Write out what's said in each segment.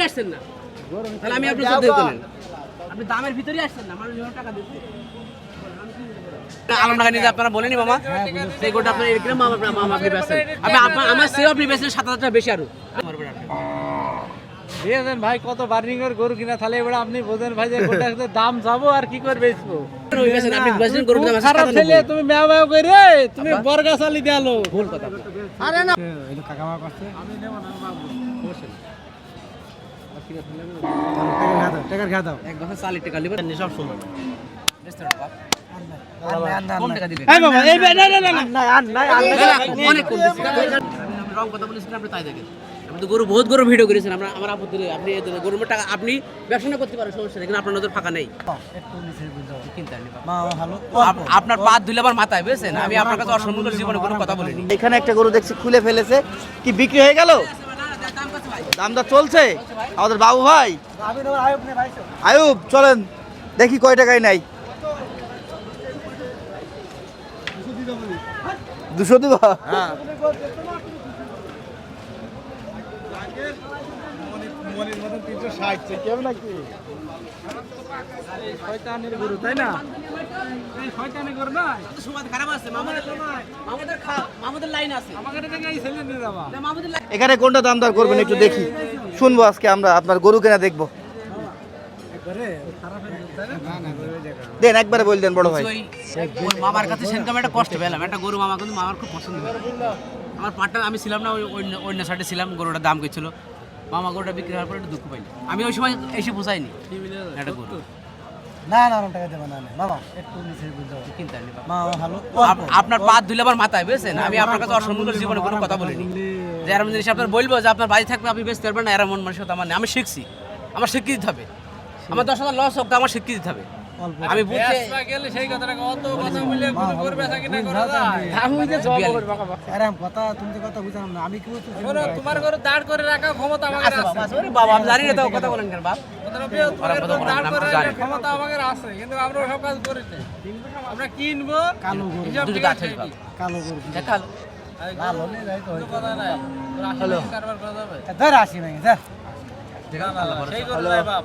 ভিতরে আসছেন না। তাহলে আমি আপনার করলেন আপনি দামের ভিতরে আসছেন না মানুষ টাকা দিচ্ছে। আলম নিয়ে আপনারা বলেনি মামা? সেই গোটা আপনার এরকম মামা মামা আপনি বেচেন আপনি আমার সেও আপনি বেচেন সাত হাজার টাকা বেশি আরও। দিয়েছেন ভাই কত বার্নিং এর গরু কিনা তাহলে এবার আপনি বোঝেন ভাই যে গোটা দাম যাব আর কি করে বেচবো। খারাপ ছেলে তুমি ম্যাও ম্যাও করে তুমি বর্গা চালি দিয়ালো। ভুল কথা। আরে না। কাকা মা করছে। টাকার ঘা দাও এক বছর চালের টাকা সব সময়। আপনি রং কথা বলেছেন আপনি তাই দেখেন। আপনি তো গরু বহুত গরু ভিডিও করেছেন। আমরা আমার আপত্তি নেই। আপনি এত গরুর টাকা আপনি ব্যবসা করতে পারেন সমস্যা নেই আপনার নজর ফাঁকা নেই। আপনার পা ধুলে আবার মাথায় বুঝছেন? আমি আপনার কাছে অসম্মান জীবনে কোনো কথা বলিনি। এখানে একটা গরু দেখছি খুলে ফেলেছে। কি বিক্রি হয়ে গেল? দামটা চলছে? আমাদের বাবু ভাই? আয়ুব চলেন। দেখি কয় টাকায় নাই দুশো দিব? শয়তানের গরু তাই না? এই শয়তানের না সময় খারাপ আছে মামাদের মামাদের মামাদের লাইন আছে। আমাকে এই ছেলে নিয়ে যাবা। না, মামাদের লাইন এখানে কোনটা দাম দর করবেন একটু দেখি। শুনব আজকে আমরা আপনার গরু কেনা দেখব। দেন একবারে বল দেন বড় ভাই। মামার কাছে সেরকম একটা কষ্ট পেলাম। একটা গরু মামা কিন্তু মামার খুব পছন্দ আমার পার্টনার আমি ছিলাম না ওই অন্য- অন্য সাইডে ছিলাম গরুটার দাম গেছিল মামা গরুটা বিক্রি হওয়ার পরে একটু দুঃখ পাইনি আমি ওই সময় এসে পোষাইনি একটা গরু। আপনার পা ধুলে আমার মাথায়, বুঝছেন? আমি আপনার কাছে অসম্মান জীবনে কোনো কথা বলিনি। যে এরম জিনিস আপনার বলব, যে আপনার বাড়ি থাকবে, আপনি বেঁচতে পারবেন না, এরম মন মানুষের আমার নেই। আমি শিখছি। আমার শিক্ষিত হবে। আমার দশ হাজার লস হোক আমার শিক্ষিত হবে। আমি বুঝতে গেলে সেই কথাটা অত কথা বলে কোনো করবে থাকি না করা যায়? আমি বুঝতে জবাব আরাম কথা তুমি কথা বুঝালাম না আমি কি বলছি তোমার ঘরে দাঁড় করে রাখা ক্ষমতা আমাদের আছে। বাবা, বাবা আমি জানি না তো কথা বলেন কেন বাপ। ওরা না, আমরা ক্ষমতা আমাদের আছে কিন্তু আমরা সব কাজ করি না। আমরা কিনবো কালো গরু। কালো গরু। দেখাল ভালো নেই যাই কথা নাই। হ্যালো। কারবার করা যাবে? ধর আসি নাই যা সেই গরু নাই বাপ।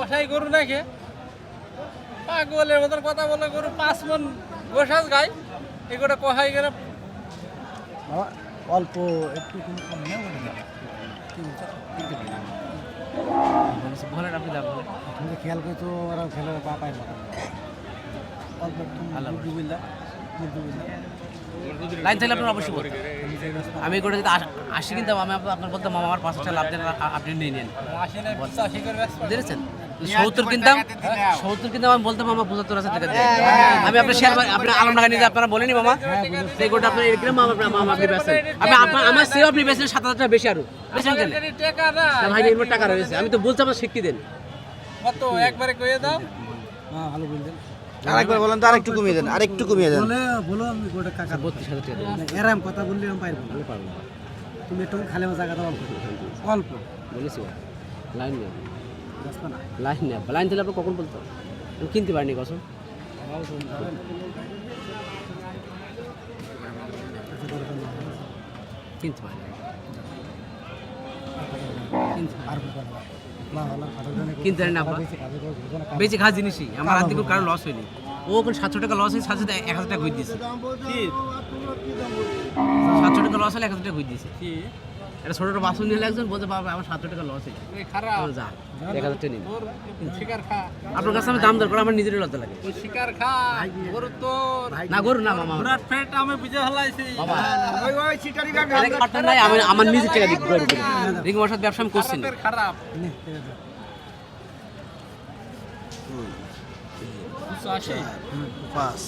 কসাই গরু নাকি পাগলের মতন কথা বলে গরু পাঁচ মন গোসাজ গাই এগুলো কসাই গেলে অল্প একটু বলেন আপনি বলেন। তুমি খেয়াল করে তো ওরা খেলে পা পায় না। অল্প একটু লাইন থাকলে আপনার অবশ্যই আমি করে যদি আশ- কিনতাম আমি আপনার বলতাম মামা আমার পাঁচ হাজার লাভ দেন আপনি নিয়ে নেন। বুঝেছেন সত্তর কিনতাম সত্তর কিনতাম আমি বলতাম মামা পঁচাত্তর হাজার টাকা দিয়ে। আমি আপনার শেয়ার আপনার আলম টাকা নিয়ে আপনারা বলেনি মামা? সেই গোটা আপনার এরকম মামা আপনার মামা আপনি আপনার আমার সেও আপনি সাত হাজার টাকা বেশি আরও। কেন? ভাই এর টাকা রয়েছে। আমি তো বলছি আপনার শিক্ষি দেন। কত? একবারে কয়ে দাও। হ্যাঁ ভালো বলছেন আরেকবার বলেন তো আরেকটু কমিয়ে দেন আরেকটু কমিয়ে দেন। বলে বলো আমি গোটা কাকা টাকা এরাম কথা বললে আমি পারব না। পারব না। তুমি একটু খালি আমার জায়গাটা অল্প। অল্প। বলেছি লাইন না লাইন নেই। লাইন দিলে আপনি কখন বলতো? আমি কিনতে পারিনি কসম কিনতে পারিনি। কিনতে না বেশি খাস জিনিসই। আমার হাত থেকে কারও লস হয়নি। ও কোন সাতশো টাকা লস হয়েছে সাতশো এক হাজার টাকা ঘুরে দিয়েছে। সাতশো টাকা লস হলে এক হাজার টাকা ঘুরে দিয়েছে। এটা ছোট ছোট বাসন নিয়ে একজন বলতে বাবা আমার সাতশো টাকা লস হয়েছে যা। এক হাজার আপনার কাছে আমি দাম দর করে আমার নিজেরই লজ্জা লাগে। শিকার খা গরু তোর। না গরু না মামা। ফেট আমি বুঝে নাই আমি আমার নিজের টাকা রিং ব্যবসা আমি করছি না। খারাপ। আছে। পাঁচ।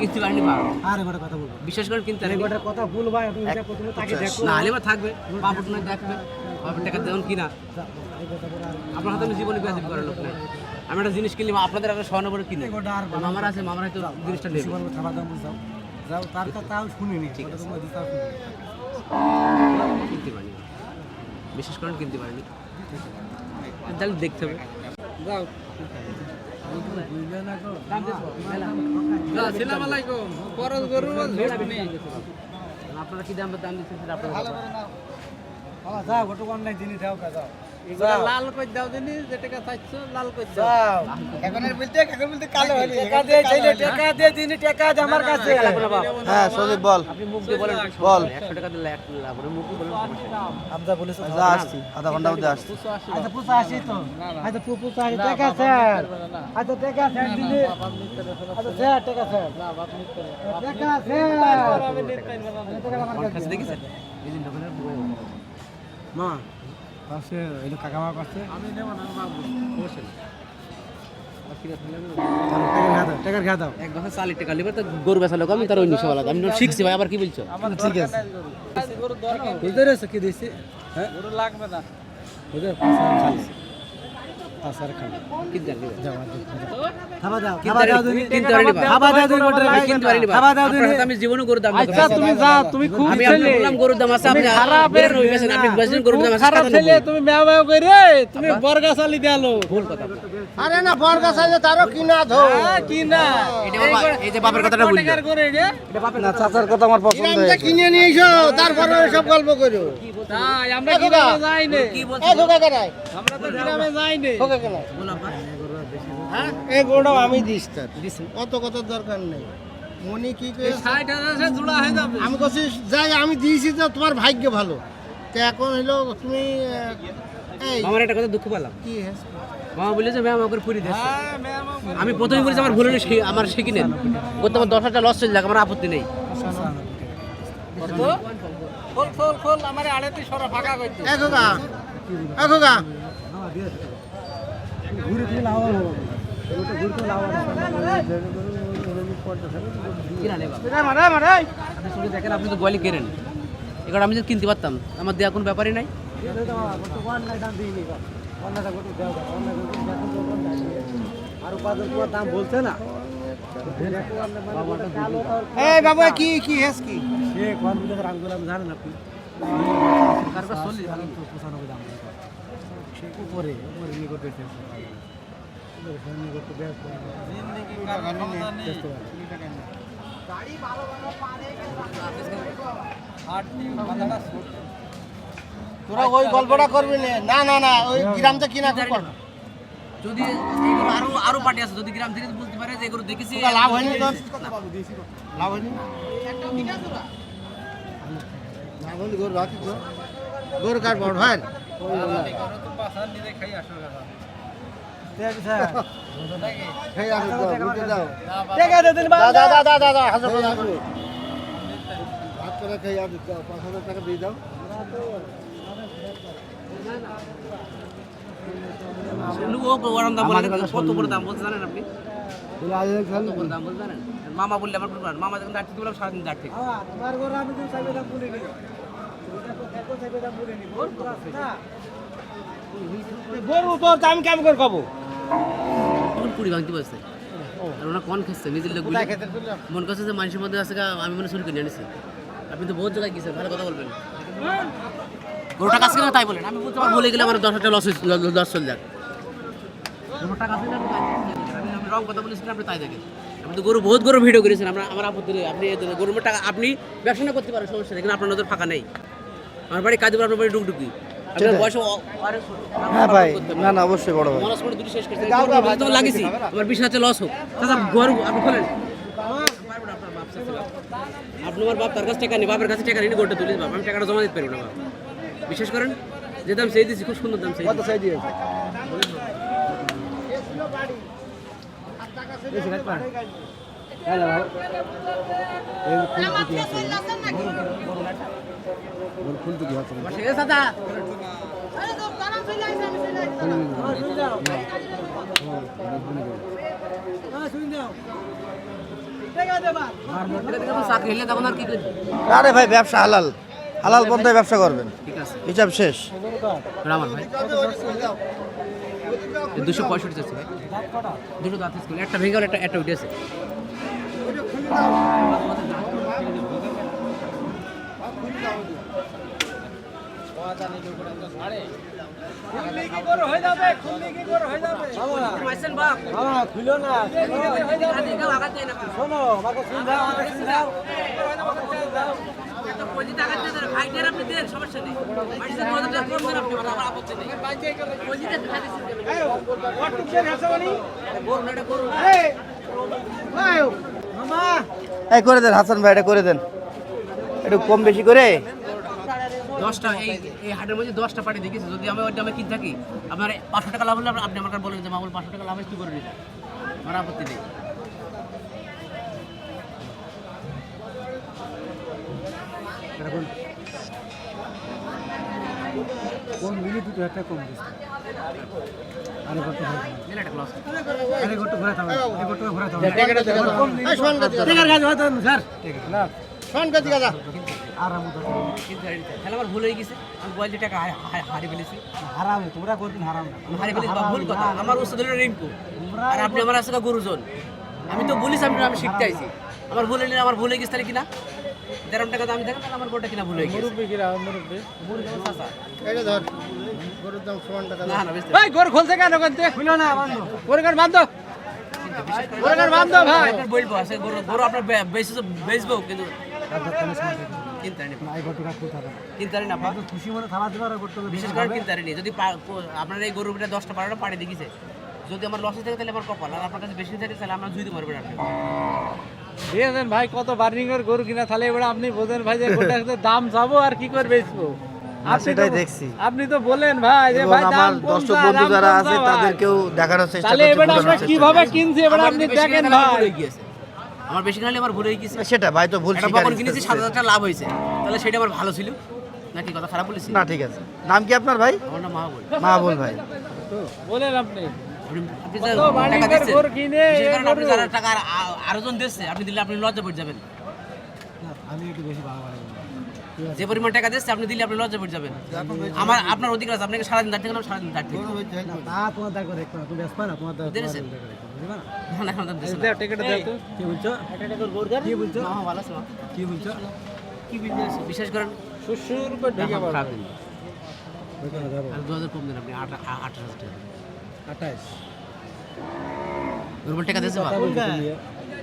কিনতে পারিনি বাবা আর এবারে কথা বলব। বিশেষ করে কিনতে এবারে কথা ভুল ভাই তুমি এটা প্রথমে তাকে দেখো। না হলে থাকবে পাপড় না দেখবে আপনি টাকা দেন কিনা। আপনার হাতে আমি জীবনে বেয়াদবি করার লোক নাই। আমি একটা জিনিস কিনলাম আপনাদের একটা স্বর্ণবরে কিনে। মামার আছে মামার হয়তো জিনিসটা নেবে। খাবার দাম যাও যাও তার কথা তাও শুনিনি দিতে শুনিনি কিনতে পারিনি। বিশেষ করেন কিনতে পারিনি। তাহলে দেখতে হবে। যাও। আপনারা কি দাম দাম দিচ্ছেন আপনারা বাবা যাও ওটা অনলাইন জিনিস যাও যাও। লাল কই দাও দিনি যে চাইছো লাল কই দাও যাও এখনের বলতে এখন বলতে কালো হলি টাকা দিয়ে চাইলে টাকা দিয়ে দিনি টাকা আছে আমার কাছে হ্যাঁ সজীব বল আপনি মুখ দিয়ে বলেন বল। একশো টাকা দিলে এক লাভ মুখ দিয়ে বলেন সমস্যা বলেছ যা আসছি আধা ঘণ্টার মধ্যে আসছি আচ্ছা পুষা আসি তো আচ্ছা পু পুষা আসি টাকা স্যার আচ্ছা টাকা স্যার দিলে আচ্ছা স্যার টাকা স্যার টাকা স্যার টাকা আমার আমার কাছে কাছে দেখেছেন এই দিন দোকানের মা পাশে এই কাকা মা পাশে আমি নেব না বাবু বসে। নেই। আর কিনে ফেললে না। টাকা খা দাও এক বছর চালিশ টাকা লিবার তো গরু বেচা লোক আমি তার ওই নিশা আমি শিখছি ভাই আবার কি বলছো? আমার ঠিক আছে। আছে গরু দরকার। বুঝতে পেরেছ কি দিয়েছি? হ্যাঁ? গরু লাগবে না। বুঝতে আমি জীবনে গরুর দাম আচ্ছা তুমি তুমি খুব গরুর দাম আছে আপনি খারাপ আপনি গরুর দাম আছে খারাপ ছেলে তুমি করে তুমি বর্গা চালি দেয়ালো ভুল কথা আরে না বর্গা তারও কিনা ধো কি না এটা বাবা এই যে বাপের কথাটা বললি। টাকার করে না চাচার কথা আমার পছন্দ কিনে নিয়ে এসো তারপরে সব গল্প করো। আমরা গ্রামে যাই নে? কি বলছো এই ধোকা কেনাই আমরা তো গ্রামে যাই নে। ধোকা কেনাই বল আপা এই গোড়াও আমি দিস তার অত কত দরকার নেই। মনি কি করে জোড়া হয়ে যাবে। আমি কছি যাই আমি দিয়েছি তো তোমার ভাগ্য ভালো। তো এখন হলো তুমি আমার একটা কথা দুঃখ পেলাম। কি? মামা বলে যে ম্যাম আমাকে পুরি দেশ হ্যাঁ। আমি প্রথমে বলেছি আমার ভুল হলে আমার করতে আমার দশ হাজার লস চলে যাক আমার আপত্তি নেই। খোল খোল খোল আমার আড়াইতে সরা ফাঁকা করতে এ খোকা এ খোকা কিনা নেই বাবা। আপনি দেখেন আপনি তো গোয়ালি কেনেন। এবার আমি যদি কিনতে পারতাম আমার দেওয়া কোনো ব্যাপারই নাই। দাম বলছে না? এই বাবা কি কি হেস কি? সে কোন জানেন আপনি চল্লিশ পঁচানব্বই দাম সে উপরে উপরে নিয়ে করতে। তোরা ওই গল্পটা করবি না? না না ওই গ্রামটা কিনা খুব কর যদি আরও আরও পার্টি আছে যদি গ্রাম থেকে বলতে পারে যে এগুলো দেখেছি লাভ হয়নি লাভ হয়নি গরু রাখি গরু বড় হয় টাকা দাদা দাদা দাদা হাজার টাকা করে পাঁচ হাজার টাকা দিয়ে দাও। দাম বলে কত বড় দাম বলতে জানেন আপনি? মামা বললে আমার মামা যখন থেকে বললাম সারাদিন গরু তো দাম কেমন করে খাব? তখন পুরি ভাঙতে বসছে আর ওনা কন খাচ্ছে? নিজের লোক মন কাছে যে মানুষের মধ্যে আছে আমি মনে চুরি কিনে আনিছি। আপনি তো বহুত জায়গায় গেছেন ভালো কথা বলবেন। গরুটা তাই বলেন আমি বলতে আমার বলে গেলে আমার দশ হাজার লস লস চলে যাক। গরুটা। আমি রং কথা বলেছিলাম আপনি তাই দেখেন। আপনি তো গরু বহুত গরু ভিডিও করেছেন আমরা আমার আপত্তি নেই আপনি গরুর টাকা আপনি ব্যবসা না করতে পারেন সমস্যা নেই কিন্তু আপনার নজর ফাঁকা নেই। আমার বাড়ি কাজে আপনার বাড়ি ডুকডুকি হ্যাঁ ভাই না না অবশ্যই বড় ভাই। করে দুটি শেষ করতে তো লাগিয়েছি আমার বিশ হাজার লস হোক। দাদা গরু আপনি খোলেন। আপনি আমার বাপ তার কাছে টাকা নেই বাপের কাছে টাকা নিয়ে গোটা তুলিস বাপ আমি টাকাটা জমা দিতে পারব না বাপ। বিশ্বাস করেন? যে দাম সেই দিয়েছি খুব সুন্দর দাম সেই কত চাই দিয়েছে? ঠিক আর ভাই ব্যবসা হালাল। হালাল পন্থায় ব্যবসা করবেন। হিসাব শেষ। ভাই দুশো পঁয়ষট্টি আছে ভাই। দুটো দাঁত স্কুল একটা ভেঙে একটা একটা উঠেছে। করে দেন হাসান ভাই এটা করে দেন। একটু কম বেশি করে। দশটা এই এই হাটের মধ্যে দশটা পার্টি দেখেছি। যদি আমি ওই দামে কিনে থাকি আপনার পাঁচশো টাকা লাভ হলে আপনি আমার কাছে বলেন যে মামুল পাঁচশো টাকা লাভ হয় কি করে নিতে আমার আপত্তি নেই। কোন মিনিট দুটো একটা কম দিচ্ছে। আরে কত আরে কত ঘোরা থামে আরে কত ঘোরা থামে। কম দিন টিকার কাজ হয়তো স্যার। না শোন কাজ কাজা আরাম তাহলে আমার ভুল হয়ে গেছে আমি হারিয়ে ফেলেছি হারাম হারাম হারিয়ে ভুল কথা আমার ওষুধ রিঙ্কু আর আপনি আমার আসলে গুরুজন আমি তো বলিস আমি আমি শিখতে আইছি আমার ভুল হলে আমার ভুল হয়ে গেছে তাহলে কিনা দেড় টাকা দাম থাকে তাহলে আমার গোটা কিনা ভুল হয়ে গেছে না না খুলছে কেন না গরু কান বান্ধব গরু কান বান্ধব ভাই বলব আছে গরু আপনার বেচবো কিন্তু থাকে আপা। খুশি মনে করতে বিশেষ করে যদি আপনার এই গরুটা দশটা বারোটা পাড়ে দেখিছে যদি আমার লসে থাকে তাহলে আমার কপাল আর আপনার কাছে বেশি থাকে তাহলে আমরা জুইতে পারবেন আপনি। দিয়েছেন ভাই কত বার্নিং এর গরু কিনা তাহলে এবার আপনি বোঝেন ভাই যে দাম যাব আর কি করে বেচবো। আপনি সেটাই তো- দেখছি। আপনি তো বলেন ভাই যে ভাই দাম দর্শক বন্ধু যারা আছে তাদেরকেও দেখানোর চেষ্টা তাহলে করছি এবার আমরা কীভাবে কিনছি এবার আপনি দেখেন ভাই। হয়ে গিয়েছে। আমার বেশি কিনলে আমার ভুল হয়ে গেছে সেটা ভাই তো ভুল ছিল আমি বকন কিনেছি সাত হাজার টাকা লাভ হয়েছে। তাহলে সেটা আমার ভালো ছিল? নাকি কথা খারাপ বলেছি? না ঠিক আছে। নাম কি আপনার ভাই? আমার নাম মাহবুল মাহবুল ভাই। বলেন আপনি। আর- জন দিচ্ছে আপনি দিলে আপনি লজ্জা পড়ে যাবেন। আমি একটু বেশি ভালো যে পরিমাণ টাকা দিচ্ছে আপনি দিলে আপনি লজ্জা পড়ে যাবেন আমার আপনার অধিকার আছে আপনাকে সারাদিন দাঁড় থেকে সারাদিন দাঁড় থেকে না তা তোমার দেখো দেখো না তুমি ব্যস্ত না তোমার দেখো দিয়েছেন? বুঝবা না না, না, এখন দাম দিচ্ছে না। দাও, টিকিটটা দাও তো। কি বলছো কি বলছো মামা ভালো আছে, মা? কি বলছো কি business? বিশ্বাস করেন করে ঢেকে এখন পড়ো। খারাপ দিন। ওইখানে যাব আর দু হাজার কম দেন আপনি আট হাজার টাকা আঠাইশ দুর্বল টাকা দিচ্ছে বা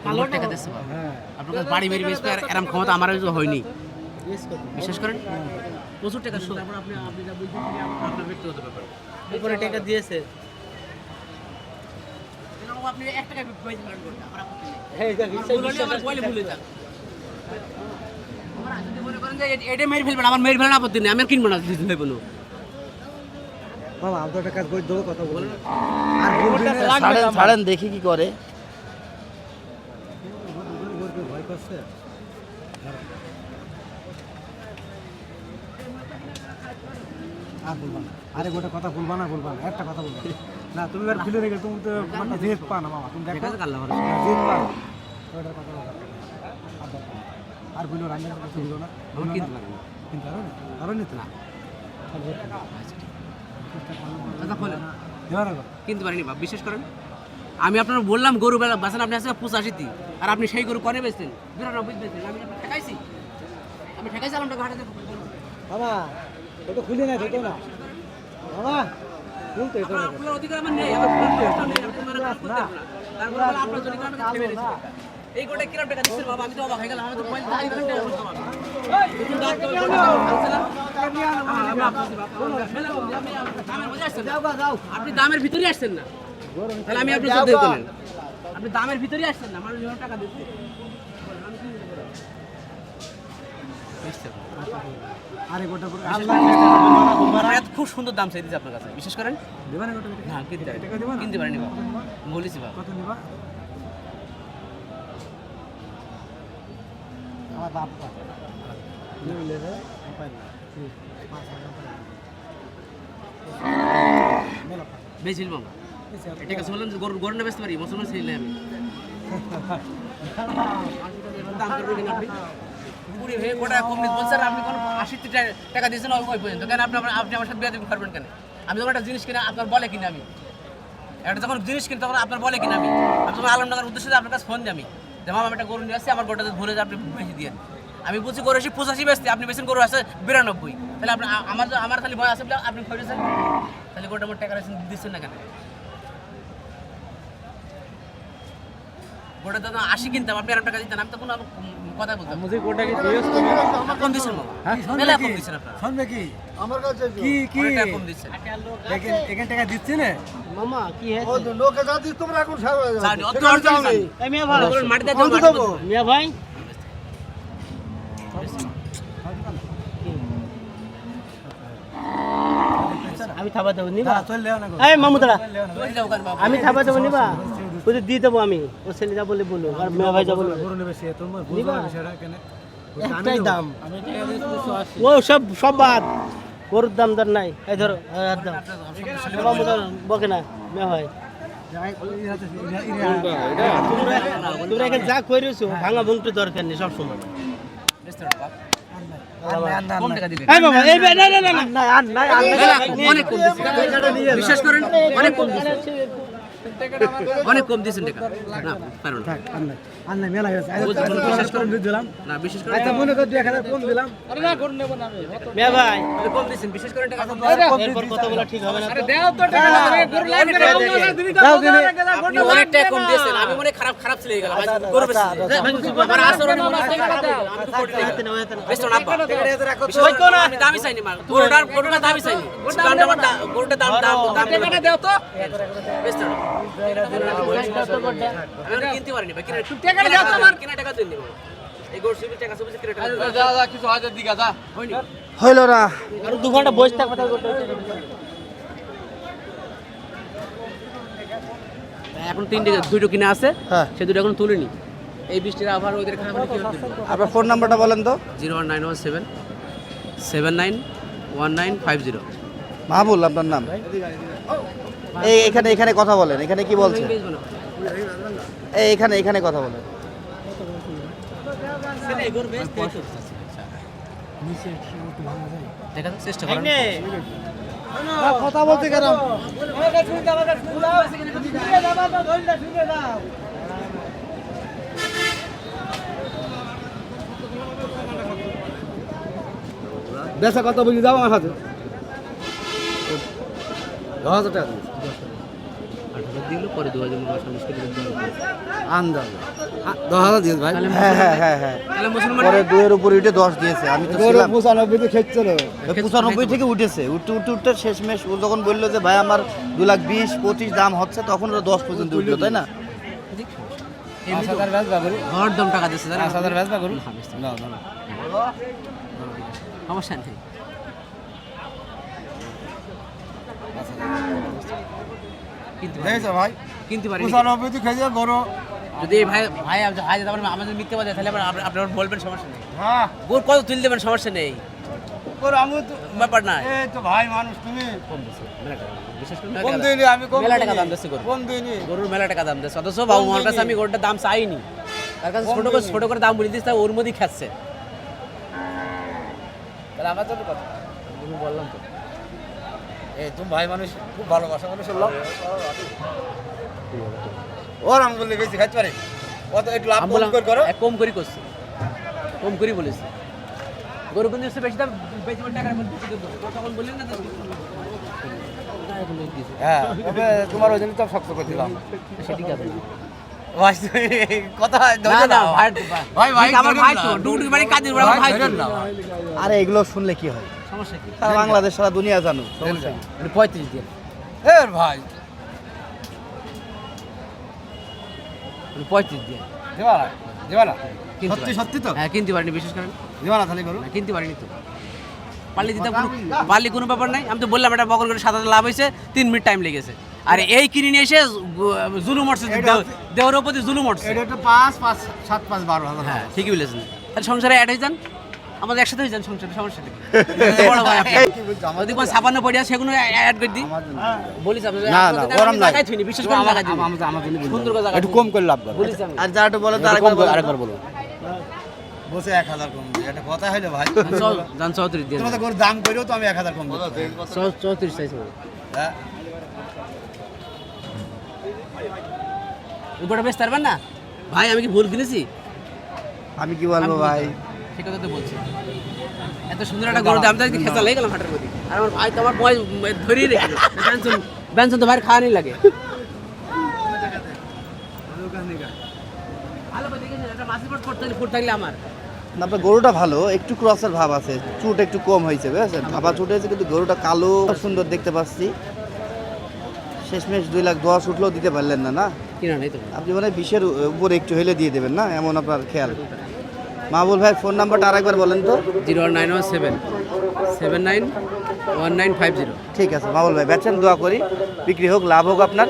দুর্বল টাকা দিচ্ছে বা হ্যাঁ আপনার বাড়ি মেরে এরম ক্ষমতা আমার হয়নি বিশ্বাস করেন? প্রচুর টাকা তারপর আপনি আপনি যা বলছেন আপনার- আপনার ব্যক্তিগত ব্যাপার। উপরে টাকা দিয়েছে। আপনি এক টাকা পাইতে পারেন কোনটা? আমার আপত্তি নেই। আমার ভুল হলে আমার বলে ভুলে যাক। আমার যদি করেন যে এ- এটা মেরে ফেলবেন আমার মেরে ফেলার আপত্তি নেই আমি কিনবো না বাবা আমি তো একটা কাজ করে দেবো কথা বলে আর ছাড়েন ছাড়েন দেখি কি করে। ভয় করছে। আর বলবা না। আরে গোটা কথা বলবা না বলবা না। একটা কথা বলবা না। না তুমি এবার রেখে তুমি তো মানে জেদ পা না মামা তুমি দেখো। না, জেদ পা। না। কথা বলবা আর বলল না। আমার কিনতে পারব না। কিন্তু পারো না? পারো না তো? আচ্ছা। দেওয়ার আগে কিনতে পারিনি বাপ বিশ্বাস করেন? আমি আপনার বললাম গরু বেলা বাঁচান আপনি আসলে পঁচাশিতি আর আপনি সেই গরু করে বেচতেন? বিরানব্বই বেচতেন আমি ঠেকাইছি। আমি ঠেকাইছি ঘাটে মামা ওটা খুলে না দেখো না। মামা খুলতে এটা না আপনার অধিকার আমার নেই আমার প্রশ্ন নেই আপনি কাজ করতে না। তারপর আপনার জন্য কারণে মেরেছি এই গোটা কিরম টাকা দিচ্ছেন বাবা? আমি তো অবাক হয়ে গেলাম আমি তো পয়সা চারি ঘণ্টা বলতাম আমি। দেখুন ডাক করে টাকা আপনার সাথে বাপ- আপনি দামের। আপনি ভিতরে আসছেন না। তাহলে আমি আপনার সাথে আপনি দামের ভিতরে আসছেন না মানুষ টাকা দিচ্ছে আরে গোটা পুরো খুব সুন্দর দাম চাই দিচ্ছে আপনার কাছে। বিশেষ করেন? দেবা না কিনতে পারি টাকা দেবা না? কিনতে পারিনি বাবা। বলেছি বাবা। কত নিবা? আমার বাপ বাবা। এটা কাছে বললাম গরু গরু না বেচতে পারি মুসলমান ছিল আমি। দাম করবেন আপনি। কুড়ি হয়ে গোটা কম বলছেন আপনি কোনো আশি টাকা দিয়েছেন ওই পর্যন্ত। কেন আপনি আপনি আমার সাথে বিয়ে করবেন কেন? আমি যখন একটা জিনিস কিনে আপনার বলে কিনে আমি। একটা যখন জিনিস কিনে তখন আপনার বলে কিনা আমি। আমি যখন আলমনগর উদ্দেশ্যে আপনার কাছে ফোন দিই আমি। যে, মামা একটা গরু নিয়ে আসছি, আমার গরুটা ভুলে যে, আপনি বেশি দিয়ে আমি বলছি গরু এসে পঁচাশি বেচতে, আপনি বেছেন গরু আছে বিরানব্বই। তাহলে আপনি আমার আমার খালি ভয় আছে বলে আপনি খরিয়েছেন তাহলে গোটা আমার টাকা দিচ্ছেন না কেন? গোটা তো আশি কিনতাম, আপনি আর টাকা দিতেন, আমি তো কোনো কথা বলতাম মুঝে কোটা দিয়েছ তুমি কম দিচ্ছেন মামা হ্যাঁ? মেলা কম দিচ্ছেন আপনারা। শুনবে কি? কি কি? কম দিচ্ছেন। দেখেন এখান টাকা দিচ্ছে না? জানি, অত অর্জন জানি। গরুর মাটিতে দাও, মাটিতে দাও। মিয়া ভাই। আমি থাবা দেবো নিবা। আমি থাবা দেবো নিবা বুঝে দিয়ে দেবো আমি ও ছেলে যা বলে বলো আর মেয়া ভাই যা বলে গরু নেবে সে তোমার বুঝবা বিষয়টা কেন একটাই দাম ও সব সব বাদ গরুর দাম দর নাই এই ধরো দাও বকে না মেয়া ভাই তোমরা এখানে যা করেছ ভাঙা ভুংটু দরকার নেই সবসময় বিশ্বাস করেন অনেক কম অনেক কম দিচ্ছেন টাকা না পারো না আর মেলা বলছি, বিশ্বাস করেন দিলাম না বিশ্বাস করেন আচ্ছা মনে কর দুই এক হাজার কম দিলাম মেয়া ভাই কম দিচ্ছেন বিশ্বাস করেন টাকা কম এরপর কথা বলা ঠিক হবে না তো? দাও দিনে অনেক টাকা কম দিয়েছেন আমি মনে খারাপ খারাপ ছেলে হয়ে গেলাম আজ আমার আচরণ মনে হয় খারাপ আমি তো কোটি টাকা হাতে নাও, হাতে নাও। না আব্বা। বিশ্বাস আমি দামি চাইনি মা গরুটার গরুটার দামি চাইনি দামটা আমার দা- দাম দাম দাম বেচতো না। আমি ওটা কিনতে পারিনি ভাই কিনে কিনে টাকা দিন এই গরু সুবিধা টাকা সুবিধা কিনে টাকা হয়নি হইল না। আর দু ঘণ্টা বসে থাক এখন তিনটে দুটো কিনে আছে হ্যাঁ। সে দুটো এখন তুলিনি এই বৃষ্টির আবার ওদের আপনার ফোন নাম্বারটা বলেন তো। Zero one nine one seven seven nine one nine five zero. Mahbul আপনার নাম। এই এখানে এখানে কথা বলেন এখানে কি বলছেন এই এখানে এখানে কথা বলেন। চেষ্টা করেন। কথা বলতে গেলাম। বেচা কত বুঝি দাও আমার হাতে। দশ হাজার টাকা দিন। আট হাজার দিল পরে দু হাজার মুখে সঙ্গে করে দিতে হবে। আন্দাজ দশ হাজার দিন ভাই। হ্যাঁ হ্যাঁ হ্যাঁ হ্যাঁ। তাহলে মুসলমান পরে দুয়ের উপর উঠে দশ দিয়েছে আমি তো ছিলাম। পঁচানব্বই তো খেয়েছিল পঁচানব্বই থেকে উঠেছে। উঠতে উঠতে উঠতে শেষমেশ ও যখন বলল যে ভাই আমার দু লাখ বিশ পঁচিশ দাম হচ্ছে তখন ওরা দশ পর্যন্ত উঠল তাই না? পাঁচ হাজার ব্যাস দম টাকা দিচ্ছে পাঁচ হাজার ব্যাস বাগুরু না না। সমস্যা নেই। কিনতে পারি দেখেছ ভাই? কিনতে পারি পঁচানব্বই তো খেয়েছে বড় যদি ভাই ভাই ভাই যদি আমাদের মিথ্যে বাজে তাহলে বলবেন সমস্যা নেই। হ্যাঁ। গোর কত তুলে দেবেন সমস্যা নেই। আমি তো ব্যাপার না এই তো ভাই মানুষ তুমি। কম দিচ্ছে মেলা টাকা। বিশেষ করে কম দিইনি আমি কম মেলা টাকা দাম দিচ্ছে গরু। কম দিইনি। গরুর মেলা টাকা দাম দিচ্ছে অথচ বাবু মার কাছে আমি গরুটার দাম চাইনি। তার কাছে ছোট করে ছোট করে দাম বলে দিচ্ছে তাই ওর মধ্যেই খাচ্ছে। তাহলে আমার জন্য কথা বললাম তো। এই তুমি ভাই মানুষ খুব ভালোবাসা মানুষ হলো। ওর আমি বললে বেশি খাইতে পারে। কত একটু লাভ কম করে। করো কম করি করছি। কম করি বলেছি। গরু কিন্তু বেশি দাম বেশি টাকার মধ্যে তখন বললেন না লোক। হ্যাঁ তোমার ওই জন্য তো শক্ত করে দিলাম। সে ঠিক আছে। আরে এগুলো শুনলে কি হয়? সমস্যা কি? সারা বাংলাদেশ সারা দুনিয়া জানো সমস্যা কি? পঁয়ত্রিশ এ ভাই। পঁয়ত্রিশ দিয়ে দেবা না দেবা না সত্যি সত্যি তো? হ্যাঁ কিনতে পারিনি বিশেষ করে। দেবা না তাহলে করো কিনতে পারিনি তো। পারলে দিতে কোনো পারলে কোনো ব্যাপার নাই। আমি তো বললাম এটা বকল করে সাত হাজার লাভ হয়েছে তিন মিনিট টাইম লেগেছে। আর এই কিনে নিয়ে এসে জুলুম উঠছে দেও- দেওয়ার উপর জুলুম উঠছে এটা পাঁচ পাঁচ সাত পাঁচ বারো হাজার হ্যাঁ ঠিকই বলেছেন। তাহলে সংসারে অ্যাড হয়ে যান। আমাদের একসাথে হয়ে যান সংসারে সমস্যা নেই। বড় ভাই আপনি। যদি কোনো ছাপান্ন পড়ে আছে সেগুলো অ্যাড করে দিই। বলিস না, না। লাগাই বিশেষ করে লাগাই দিই সুন্দর করে একটু কম করে লাভ করো বলিস আর যা একটু বলে তো আরেকবার বলো। আরেকবার বলো বসে এক হাজার কম একটা কথা হইল ভাই। জান চৌত্রিশ দিয়ে তোমাদের গরুর দাম করেও তো আমি এক হাজার কম চৌত্রিশ চাইছে হ্যাঁ। গোটা বেচতে পারবেন না? ভাই আমি কি ভুল কিনেছি? আমি কি বলব ভাই? সে কথা তো বলছি। এত সুন্দর একটা গরু দেখি খেতা লেগে গেলাম হাটের মধ্যে। আর আমার ভাই তো আমার বয় ধরিয়ে রেখে ব্যঞ্জন ব্যঞ্জন তো নেই লাগে। আমার। আপনার গরুটা ভালো একটু ক্রসের ভাব আছে চুট একটু কম হয়েছে বুঝেছেন? ভাবা চুট হয়েছে কিন্তু গরুটা কালো সুন্দর দেখতে পাচ্ছি। শেষমেশ দুই লাখ দশ উঠলেও দিতে পারলেন না না? কিনা নেই তো। আপনি মানে বিশের উপরে একটু হলে দিয়ে দেবেন না? এমন আপনার খেয়াল। মাহবুল ভাই ফোন নাম্বারটা আরেকবার বলেন তো। Zero nine one seven. Seven nine one nine five zero. ঠিক আছে মাহবুল ভাই বেচেন দোয়া করি। বিক্রি হোক লাভ হোক আপনার।